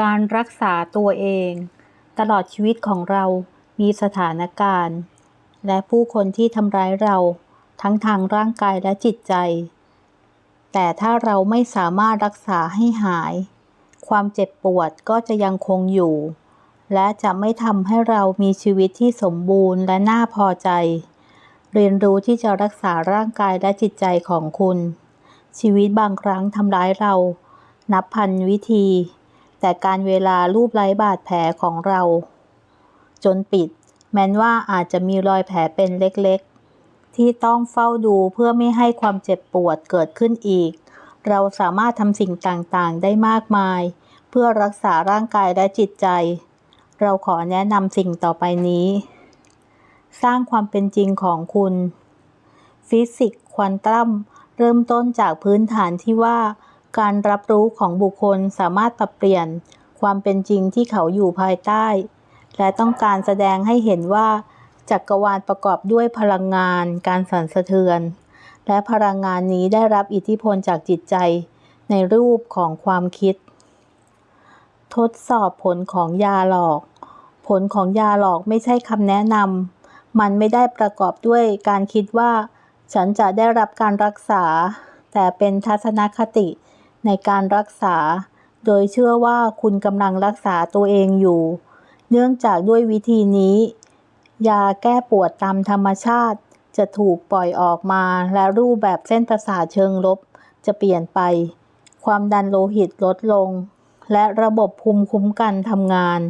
การรักษาตัวเอง ตลอดชีวิตของเรามีสถานการณ์ และผู้คนที่ทำร้ายเราทั้งทางร่างกายและจิตใจ แต่ถ้าเราไม่สามารถรักษาให้หาย ความเจ็บปวดก็จะยังคงอยู่ และจะไม่ทำให้เรามีชีวิตที่สมบูรณ์และน่าพอใจ เรียนรู้ที่จะรักษาร่างกายและจิตใจของคุณ ชีวิตบางครั้งทำร้ายเรา นับพันวิธี แต่การเวลารูปไร้บาดแผลของเรา จนปิด แม้นว่าอาจจะมีรอยแผลเป็นเล็กๆ ที่ต้องเฝ้าดูเพื่อไม่ให้ความเจ็บปวดเกิดขึ้นอีก เราสามารถทำสิ่งต่างๆ ได้มากมาย เพื่อรักษาร่างกายและจิตใจ เราขอแนะนำสิ่งต่อไปนี้ สร้างความเป็นจริงของคุณ ฟิสิกส์ควอนตัมเริ่มต้นจากพื้นฐานที่ว่า การรับรู้ของบุคคลสามารถปรับเปลี่ยนความเป็นจริงที่เขาอยู่ภายใต้ และต้องการแสดงให้เห็นว่า จักรวาลประกอบด้วยพลังงาน การสั่นสะเทือน และพลังงานนี้ได้รับอิทธิพลจากจิตใจ ในรูปของความคิด ทดสอบผลของยาหลอก ผลของยาหลอกไม่ใช่คำแนะนำมันไม่ได้ประกอบด้วยการคิดว่า ฉันจะได้รับการรักษา แต่เป็นทัศนคติ ในการรักษา โดยเชื่อว่าคุณกำลังรักษาตัวเองอยู่ เนื่องจากด้วยวิธีนี้ ยาแก้ปวดตามธรรมชาติ จะถูกปล่อยออกมาและรูปแบบเส้นประสาทเชิงลบจะเปลี่ยนไป ความดันโลหิตลดลง และระบบภูมิคุ้มกันทำงาน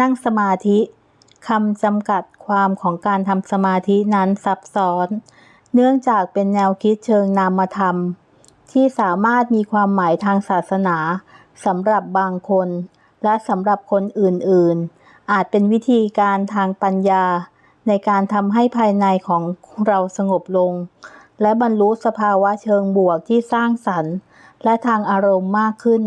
นั่งสมาธิคำจำกัดความของการทำสมาธินั้นซับซ้อน เนื่องจากเป็นแนวคิดเชิงนามธรรม ที่สามารถมีความหมายทางศาสนาสำหรับบางคน และสำหรับคนอื่นๆ อาจเป็นวิธีการทางปัญญา ในการทำให้ภายในของเราสงบลง และบรรลุสภาวะเชิงบวกที่สร้างสรรค์ และทางอารมณ์มากขึ้น